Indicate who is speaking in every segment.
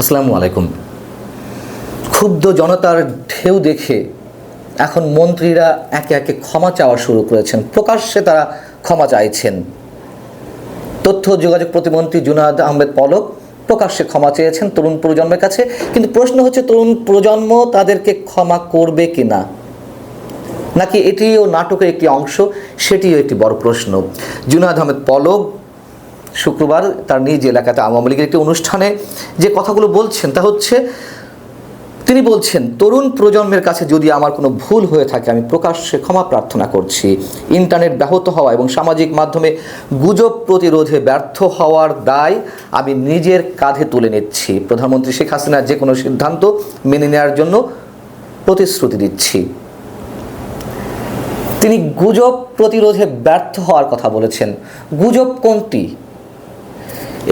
Speaker 1: আসসালামু আলাইকুম। ক্ষুব্ধ জনতার ঢেউ দেখে এখন মন্ত্রীরা একে একে ক্ষমা চাওয়া শুরু করেছেন। প্রকাশ্যে তারা ক্ষমা চাইছেন। তথ্য যোগাযোগ প্রতিমন্ত্রী জুনাদ আহমেদ পলক প্রকাশ্যে ক্ষমা চেয়েছেন তরুণ প্রজন্মের কাছে। কিন্তু প্রশ্ন হচ্ছে, তরুণ প্রজন্ম তাদেরকে ক্ষমা করবে কি না নাকি এটিও নাটকের একটি অংশ? সেটিও একটি বড় প্রশ্ন। জুনাদ আহমেদ পলক শুক্রবার তার নিজ এলাকাতে আওয়ামী লীগের একটি অনুষ্ঠানে যে কথাগুলো বলছেন, তা হচ্ছে, তিনি বলছেন, তরুণ প্রজন্মের কাছে যদি আমার কোনো ভুল হয়ে থাকে, আমি প্রকাশ্যে ক্ষমা প্রার্থনা করছি। ইন্টারনেট ব্যাহত হওয়া এবং সামাজিক মাধ্যমে গুজব প্রতিরোধে ব্যর্থ হওয়ার দায় আমি নিজের কাঁধে তুলে নিচ্ছি। প্রধানমন্ত্রী শেখ হাসিনার যে কোনো সিদ্ধান্ত মেনে নেওয়ার জন্য প্রতিশ্রুতি দিচ্ছি। তিনি গুজব প্রতিরোধে ব্যর্থ হওয়ার কথা বলেছেন। গুজব কোনটি?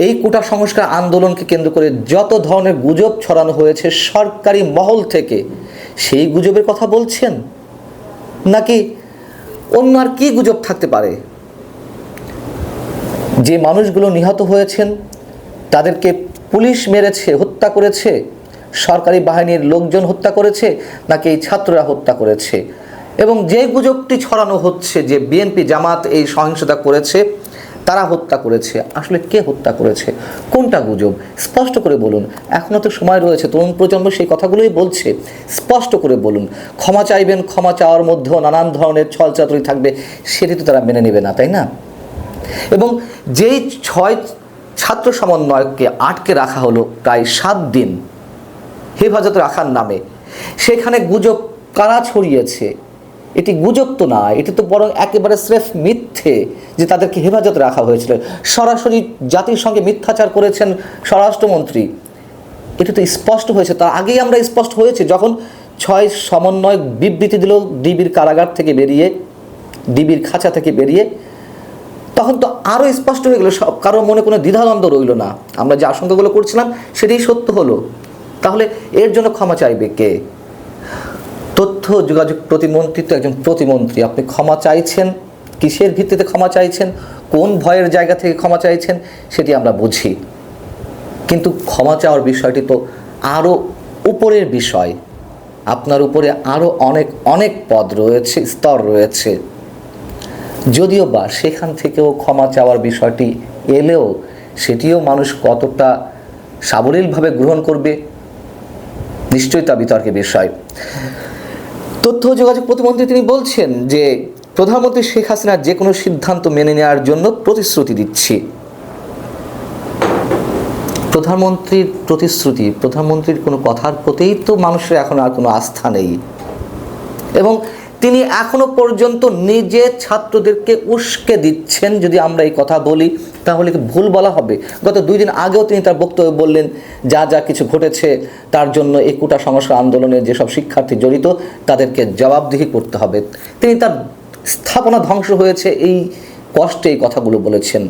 Speaker 1: এই কোটা সংস্কার আন্দোলনকে কেন্দ্র করে যত ধরনের গুজব ছড়ানো হয়েছে সরকারি মহল থেকে, সেই গুজবের কথা বলছেন? নাকি অন্য আর কি গুজব থাকতে পারে? যে মানুষগুলো নিহত হয়েছেন, তাদেরকে পুলিশ মেরেছে, হত্যা করেছে, সরকারি বাহিনীর লোকজন হত্যা করেছে, নাকি এই ছাত্ররা হত্যা করেছে? এবং যে গুজবটি ছড়ানো হচ্ছে, যে বিএনপি জামাত এই সহিংসতা করেছে তারা হত্যা করেছে। আসলে কে হত্যা করেছে? কোনটা গুজব? স্পষ্ট করে বলুন। এখনও তো সময় রয়েছে। তরুণ প্রজন্ম সেই কথাগুলোই বলছে। স্পষ্ট করে বলুন। ক্ষমা চাইবেন, ক্ষমা চাওয়ার মধ্যেও নানান ধরনের ছলচাতুরি থাকবে, সেটি তো তারা মেনে নেবে না, তাই না? এবং যেই ছয় ছাত্র সমন্বয়ককে আটকে রাখা হলো প্রায় সাত দিন, হেফাজতে রাখার নামে, সেখানে গুজব কারা ছড়িয়েছে? এটি গুজব তো না, এটি তো বরং একেবারে স্রেফ মিথ্যে যে তাদেরকে হেফাজতে রাখা হয়েছিল। সরাসরি জাতির সঙ্গে মিথ্যাচার করেছেন স্বরাষ্ট্রমন্ত্রী। এটা তো স্পষ্ট হয়েছে, তার আগেই আমরা স্পষ্ট হয়েছে যখন ছয় সমন্বয় বিবৃতি দিল ডিবির কারাগার থেকে বেরিয়ে, ডিবির খাঁচা থেকে বেরিয়ে। তখন তো আরও স্পষ্ট হয়ে গেলো, সব কারও মনে কোনো দ্বিধাদ্বন্দ্ব রইল না। আমরা যে আশঙ্কাগুলো করছিলাম সেটাই সত্য হলো। তাহলে এর জন্য ক্ষমা চাইবে কে? তথ্য যোগাযোগ প্রতিমন্ত্রী তো একজন প্রতিমন্ত্রী। আপনি ক্ষমা চাইছেন? কিসের ভিত্তিতে ক্ষমা চাইছেন? কোন ভয়ের জায়গা থেকে ক্ষমা চাইছেন? সেটি আমরা বুঝি। কিন্তু ক্ষমা চাওয়ার বিষয়টি তো আরও উপরের বিষয়। আপনার উপরে আরও অনেক অনেক পদ রয়েছে, স্তর রয়েছে। যদিও বা সেখান থেকেও ক্ষমা চাওয়ার বিষয়টি এলেও সেটিও মানুষ কতটা সাবলীলভাবে গ্রহণ করবে, নিশ্চয়ই তা বিতর্কের বিষয়। তথ্য যোগাযোগ প্রতিমন্ত্রী তিনি বলছেন যে, প্রধানমন্ত্রী শেখ হাসিনার যে কোনো সিদ্ধান্ত মেনে নেওয়ার জন্য প্রতিশ্রুতি দিচ্ছি। প্রধানমন্ত্রীর প্রতিশ্রুতি, প্রধানমন্ত্রীর কোনো কথার প্রতিই তো মানুষের এখন আর কোনো আস্থা নেই। এবং তিনি এখনও পর্যন্ত নিজে ছাত্রদেরকে উস্কে দিচ্ছেন। যদি আমরা এই কথা বলি, তাহলে কি ভুল বলা হবে? গত দুই দিন আগেও তিনি তার বক্তব্যে বললেন, যা যা কিছু ঘটেছে, তার জন্য এই সংস্কার আন্দোলনে যেসব শিক্ষার্থী জড়িত, তাদেরকে জবাবদিহি করতে হবে। তিনি তার স্থাপনা ধ্বংস হয়েছে এই কষ্টে এই কথাগুলো বলেছেন।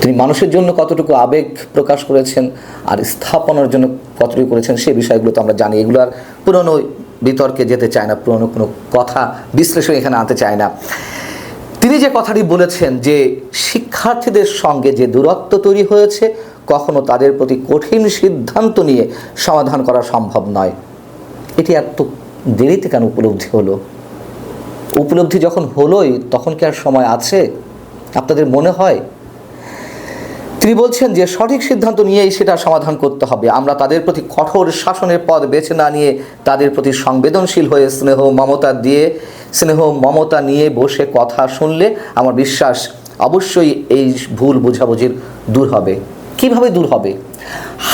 Speaker 1: তিনি মানুষের জন্য কতটুকু আবেগ প্রকাশ করেছেন, আর স্থাপনার জন্য কতটুকু করেছেন, সে বিষয়গুলো তো আমরা জানি। এগুলো আর পুরনো বিতর্কে যেতে চায় না, পুরনো কোনো কথা বিশ্লেষণ এখানে আনতে চায় না। তিনি যে কথাটি বলেছেন যে শিক্ষার্থীদের সঙ্গে যে দূরত্ব তৈরি হয়েছে, কখনো তাদের প্রতি কঠিন সিদ্ধান্ত নিয়ে সমাধান করা সম্ভব নয়। এটি এত দেরিতে কেন উপলব্ধি হলো? উপলব্ধি যখন হলোই, তখন কি আর সময় আছে? আপনাদের মনে হয় তিনি বলছেন যে সঠিক সিদ্ধান্ত নিয়েই সেটা সমাধান করতে হবে। আমরা তাদের প্রতি কঠোর শাসনের পথ বেছে না নিয়ে তাদের প্রতি সংবেদনশীল হয়ে স্নেহ মমতা দিয়ে, স্নেহ মমতা নিয়ে বসে কথা শুনলে আমার বিশ্বাস অবশ্যই এই ভুল বোঝাবুঝির দূর হবে। কীভাবে দূর হবে?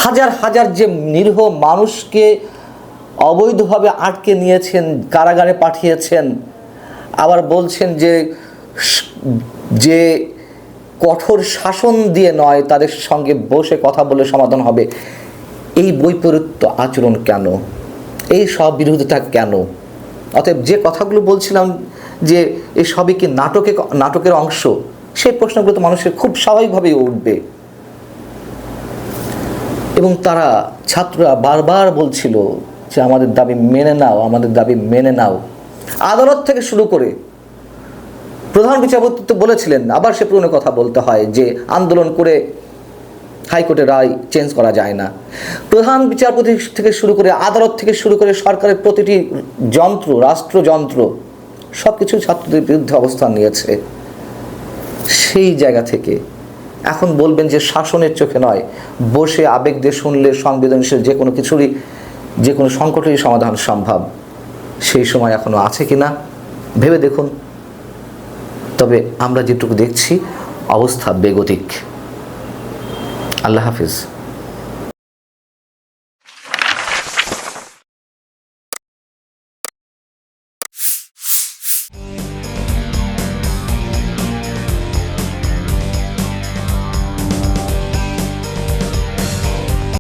Speaker 1: হাজার হাজার যে নিরীহ মানুষকে অবৈধভাবে আটকে নিয়েছেন, কারাগারে পাঠিয়েছেন, আবার বলছেন যে যে কঠোর শাসন দিয়ে নয়, তাদের সঙ্গে বসে কথা বলে সমাধান হবে। এই বৈপরীত্য আচরণ কেন? এই সব বিরোধিতা কেন? অতএব যে কথাগুলো বলছিলাম যে এই সবই কি নাটকে, নাটকের অংশ, সেই প্রশ্নগুলো তো মানুষের খুব স্বাভাবিকভাবেই উঠবে। এবং তারা ছাত্ররা বারবার বলছিল যে আমাদের দাবি মেনে নাও, আমাদের দাবি মেনে নাও। আদালত থেকে শুরু করে প্রধান বিচারপতি তো বলেছিলেন, আবার সে পুরনো কথা বলতে হয় যে আন্দোলন করে হাইকোর্টের রায় চেঞ্জ করা যায় না। প্রধান বিচারপতি থেকে শুরু করে আদালত থেকে শুরু করে সরকারের প্রতিটি যন্ত্র রাষ্ট্রযন্ত্র সব কিছু ছাত্রদের বিরুদ্ধে অবস্থান নিয়েছে। সেই জায়গা থেকে এখন বলবেন যে শাসনের চোখে নয়, বসে আবেগ দিয়ে শুনলে সংবেদনশীল যে কোনো কিছুরই, যে কোনো সংকটেরই সমাধান সম্ভব। সেই সময় এখনও আছে কি না ভেবে দেখুন। তবে আমরা যেটুকু দেখছি অবস্থা বেগতিক। আল্লাহ হাফিজ।